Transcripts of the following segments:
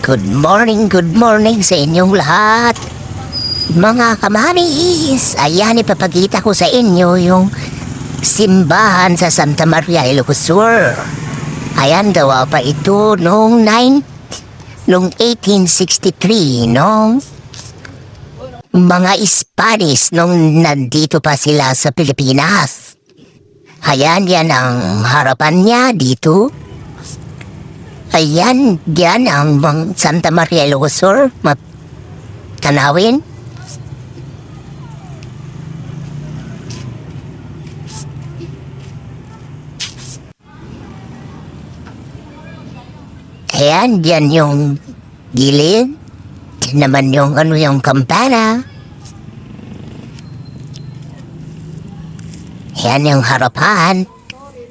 Good morning, good morning sa inyong lahat. Mga kamaris, ayan ipapakita ko sa inyo yung simbahan sa Santa Maria Ilocosur. Ayan gawa pa ito noong 9, noong 1863, no? Mga Spanish nung nandito pa sila sa Pilipinas. Ayan, yan ang harapan niya dito. Ayan, yan ang mga Santa Maria Ilocosur. Ma- tanawin. Ayan, yan yung gilid. Yan naman yung ano yung kampana. Yan yung harapan.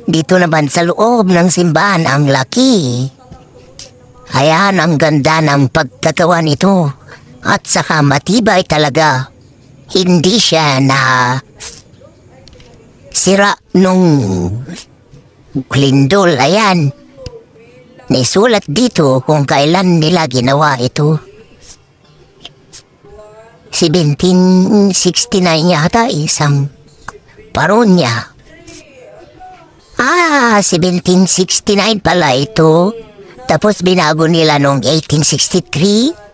Dito naman sa loob ng simbahan ang laki. Ayan ang ganda ng pagkagawa nito. At saka matibay talaga. Hindi siya na sira nung lindol. Ayan. Naisulat dito kung kailan nila ginawa ito. 1769 yata isang paronya. Ah, 1769 pala ito. Tapos binago nila noong 1863.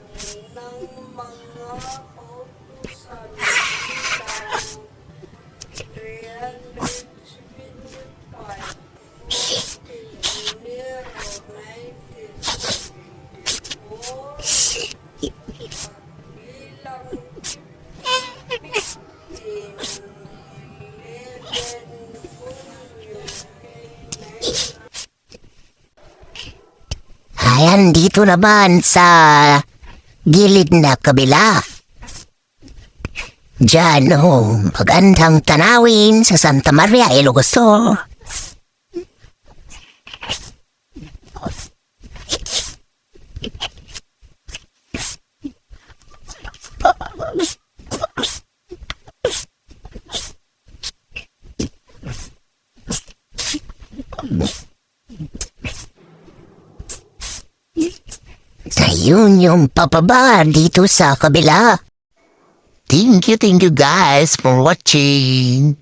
Ayan, dito naman sa gilid na kabila. Diyan, oh, magandang tanawin sa Santa Maria Ilocosur. Ayun yung papaba dito sa kabila. Thank you, thank you guys for watching.